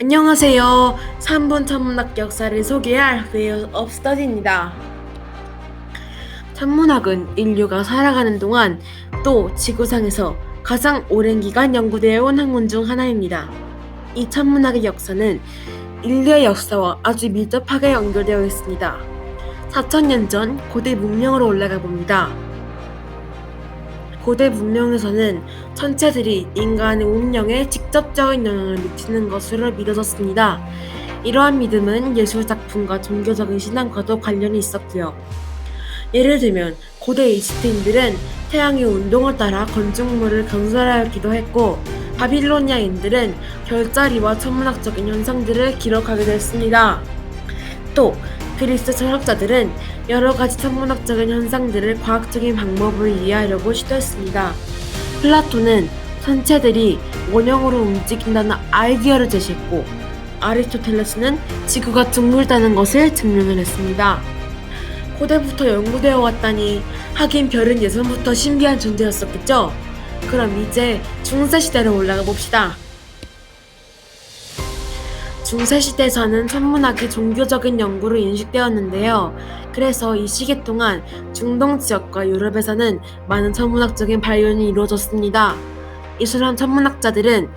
안녕하세요. 3분 천문학 역사를 소개할 웨어 업 스터디입니다. 천문학은 인류가 살아가는 동안 또 지구상에서 가장 오랜 기간 연구되어 온 학문 중 하나입니다. 이 천문학의 역사는 인류의 역사와 아주 밀접하게 연결되어 있습니다. 4천년 전 고대 문명으로 올라가 봅니다. 고대 문명에서는 천체들이 인간의 운명에 직접적인 영향을 미치는 것으로 믿어졌습니다. 이러한 믿음은 예술 작품과 종교적인 신앙과도 관련이 있었고요. 예를 들면 고대 이집트인들은 태양의 운동을 따라 건축물을 건설하기도 했고 바빌로니아인들은 별자리와 천문학적인 현상들을 기록하기도 했습니다. 또 그리스 철학자들은 여러 가지 천문학적인 현상들을 과학적인 방법으로 이해하려고 시도했습니다. 플라톤은 천체들이 원형으로 움직인다는 아이디어를 제시했고 아리스토텔레스는 지구가 둥글다는 것을 증명을 했습니다. 고대부터 연구되어 왔다니 하긴 별은 예전부터 신비한 존재였었겠죠? 그럼 이제 중세시대로 올라가 봅시다. 중세시대에서는 천문학이 종교적인 연구로 인식되었는데요. 그래서 이 시기 동안 중동 지역과 유럽에서는 많은 천문학적인 발견이 이루어졌습니다. 이슬람 천문학자들은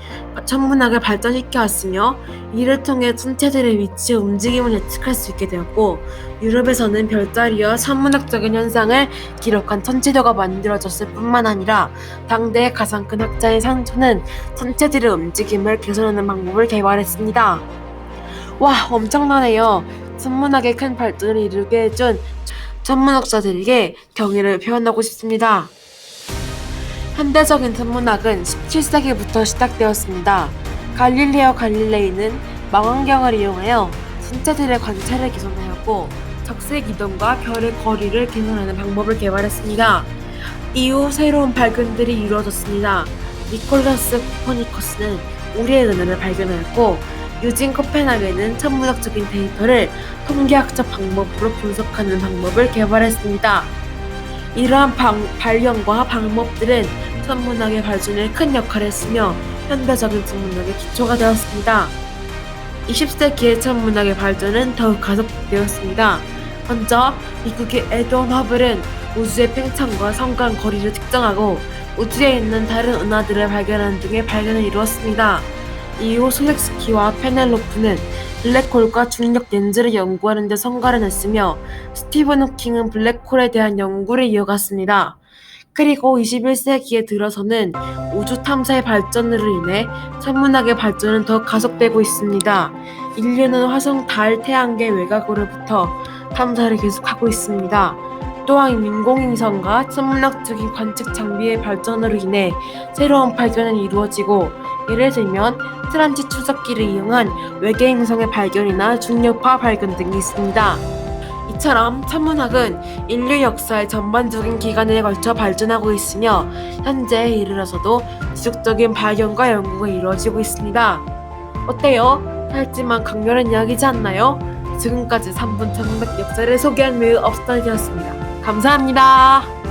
천문학을 발전시켜 왔으며 이를 통해 천체들의 위치와 움직임을 예측할 수 있게 되었고 유럽에서는 별자리와 천문학적인 현상을 기록한 천체도가 만들어졌을 뿐만 아니라 당대의 가장 큰 학자인 산초는 천체들의 움직임을 개선하는 방법을 개발했습니다. 와 엄청나네요. 천문학의 큰 발전을 이루게 해준 천문학자들에게 경의를 표현하고 싶습니다. 현대적인 천문학은 17세기부터 시작되었습니다. 갈릴레오 갈릴레이는 망원경을 이용하여 천체들의 관찰을 개선하였고 적색 이동과 별의 거리를 계산하는 방법을 개발했습니다. 이후 새로운 발견들이 이루어졌습니다. 니콜라스 코퍼니커스는 우리의 눈을 발견하였고 유진 코펜하겐은 천문학적인 데이터를 통계학적 방법으로 분석하는 방법을 개발했습니다. 이러한 방, 발견과 방법들은 천문학의 발전에 큰 역할을 했으며 현대적인 천문학의 기초가 되었습니다. 20세기의 천문학의 발전은 더욱 가속되었습니다. 먼저 미국의 에드원 허블은 우주의 팽창과 성간 거리를 측정하고 우주에 있는 다른 은하들을 발견하는 등의 발견을 이루었습니다. 이후 솔렉스키와 페넬로프는 블랙홀과 중력 렌즈를 연구하는 데 성과를 냈으며 스티븐 호킹은 블랙홀에 대한 연구를 이어갔습니다. 그리고 21세기에 들어서는 우주 탐사의 발전으로 인해 천문학의 발전은 더 가속되고 있습니다. 인류는 화성, 달, 태양계 외곽으로부터 탐사를 계속하고 있습니다. 또한 인공위성과 천문학적인 관측 장비의 발전으로 인해 새로운 발견이 이루어지고 예를 들면 트란짓 추적기를 이용한 외계 행성의 발견이나 중력파 발견 등이 있습니다. 이처럼 천문학은 인류 역사의 전반적인 기간에 걸쳐 발전하고 있으며 현재에 이르러서도 지속적인 발견과 연구가 이루어지고 있습니다. 어때요? 짧지만 강렬한 이야기지 않나요? 지금까지 3분 천문학 역사를 소개한 매우 업스타이었습니다. 감사합니다.